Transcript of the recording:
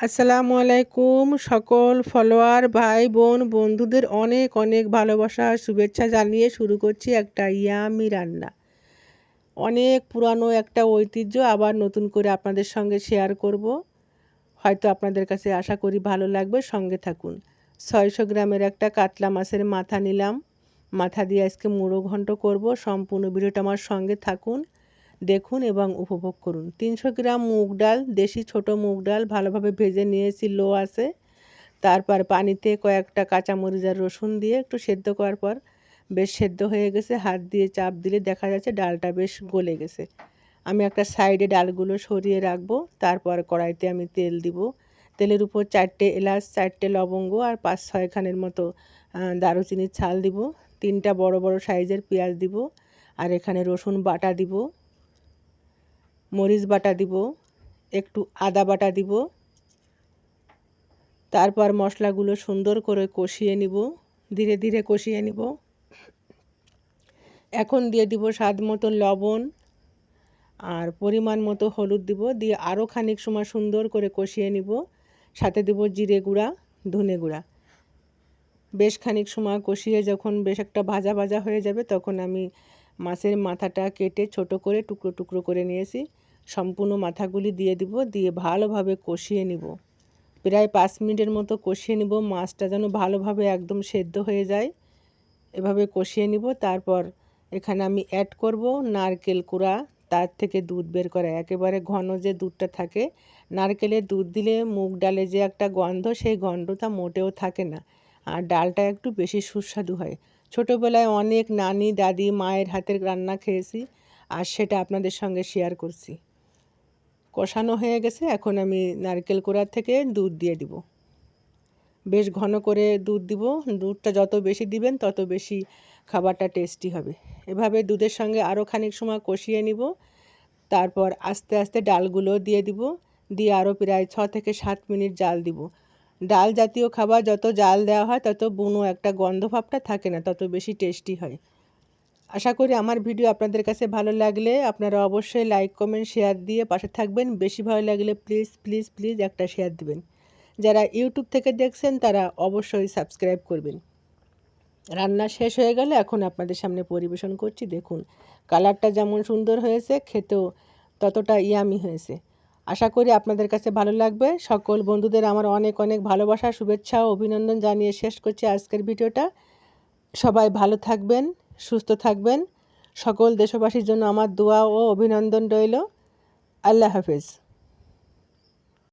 আসসালামু আলাইকুম সকল ফলোয়ার, ভাই, বোন, বন্ধুদের অনেক অনেক ভালোবাসা, শুভেচ্ছা জানিয়ে শুরু করছি একটা ইয়ামি রান্না। অনেক পুরানো একটা ঐতিহ্য আবার নতুন করে আপনাদের সঙ্গে শেয়ার করব। হয়তো আপনাদের কাছে আশা করি ভালো লাগবে, সঙ্গে থাকুন। ছয়শো গ্রামের একটা কাতলা মাছের মাথা নিলাম। মাথা দিয়ে আজকে মুড়ো ঘন্ট করব। সম্পূর্ণ ভিডিওটা আমার সঙ্গে থাকুন। দেখুন এবং উপভোগ করুন। তিনশো গ্রাম মুগ ডাল, দেশি ছোট মুগ ডাল ভালোভাবে ভেজে নিয়েছি লো আসে তারপর পানিতে কয়েকটা কাঁচামরিচ আর রসুন দিয়ে একটু সেদ্ধ করার পর বেশ সেদ্ধ হয়ে গেছে। হাত দিয়ে চাপ দিলে দেখা যাচ্ছে ডালটা বেশ গলে গেছে। আমি একটা সাইডে ডালগুলো সরিয়ে রাখব, তারপর কড়াইতে আমি তেল দিব। তেলের উপর চারটে এলাচ, চারটে লবঙ্গ আর পাঁচ ছয়খানের মতো দারুচিনির ছাল দিব। তিনটা বড় বড় সাইজের পেঁয়াজ দিব। আর এখানে রসুন বাটা দিব। মরিচ বাটা দিব, একটু আদা বাটা দিব। তারপর মশলাগুলো সুন্দর করে কষিয়ে নিব, ধীরে ধীরে কষিয়ে নিব। এখন দিয়ে দিব স্বাদ মতো লবণ আর পরিমাণ মতো হলুদ দিব, দিয়ে আরও খানিক সময় সুন্দর করে কষিয়ে নিব। সাথে দিব জিরে গুঁড়া, ধনে গুঁড়া। বেশ খানিক সময় কষিয়ে যখন বেশ একটা ভাজা ভাজা হয়ে যাবে, তখন আমি মাছের মাথাটা কেটে ছোট করে টুকরো টুকরো করে নিয়েছি। সম্পূর্ণ মাথাগুলি দিয়ে দিব, দিয়ে ভালোভাবে কষিয়ে নিব। প্রায় পাঁচ মিনিটের মতো কষিয়ে নিব। মাছটা যেন ভালোভাবে একদম সেদ্ধ হয়ে যায়। এভাবে কষিয়ে নিব। তারপর এখানে আমি অ্যাড করব নারকেল কুড়া, তার থেকে দুধ বের করা। একেবারে ঘন যে দুধটা থাকে, নারকেলের দুধ দিলে মুগ ডালে যে একটা গন্ধ, সেই গন্ধটা মোটেও থাকে না। আর ডালটা একটু বেশি সুস্বাদু হয়। ছোটোবেলায় অনেক নানি, দাদি, মায়ের হাতের রান্না খেয়েছি, আর সেটা আপনাদের সঙ্গে শেয়ার করছি। কষানো হয়ে গেছে, এখন আমি নারকেল কোড়ার থেকে দুধ দিয়ে দিব। বেশ ঘন করে দুধ দিব, দুধটা যত বেশি দিবেন তত বেশি খাবারটা টেস্টি হবে। এভাবে দুধের সঙ্গে আরও খানিক সময় কষিয়ে নিব, তারপর আস্তে আস্তে ডালগুলো দিয়ে দিব, দিয়ে আরও প্রায় ছ থেকে সাত মিনিট জাল দিব। ডাল জাতীয় খাবার যত জাল দেওয়া হয় তত বুনো একটা গন্ধ ভাবটা থাকে না, তত বেশি টেস্টি হয়। আশা করি আমার ভিডিও আপনাদের কাছে ভালো লাগলে আপনারা অবশ্যই লাইক কমেন্ট শেয়ার দিয়ে পাশে থাকবেন। বেশি ভালো লাগলে প্লিজ প্লিজ প্লিজ একটা শেয়ার দিবেন। যারা ইউটিউব থেকে দেখছেন, তারা অবশ্যই সাবস্ক্রাইব করবেন। রান্না শেষ হয়ে গেলে এখন আপনাদের সামনে পরিবেশন করছি। দেখুন, কালারটা যেমন সুন্দর হয়েছে, খেতেও ততটা ইয়ামি হয়েছে। আশা করি আপনাদের কাছে ভালো লাগবে। সকল বন্ধুদের আমার অনেক অনেক ভালোবাসা, শুভেচ্ছা অভিনন্দন জানিয়ে শেষ করছি আজকের ভিডিওটা। সবাই ভালো থাকবেন। সুস্থ থাকবেন। সকল দেশবাসীর জন্য আমার দোয়া ও অভিনন্দন রইল। আল্লাহ হাফেজ।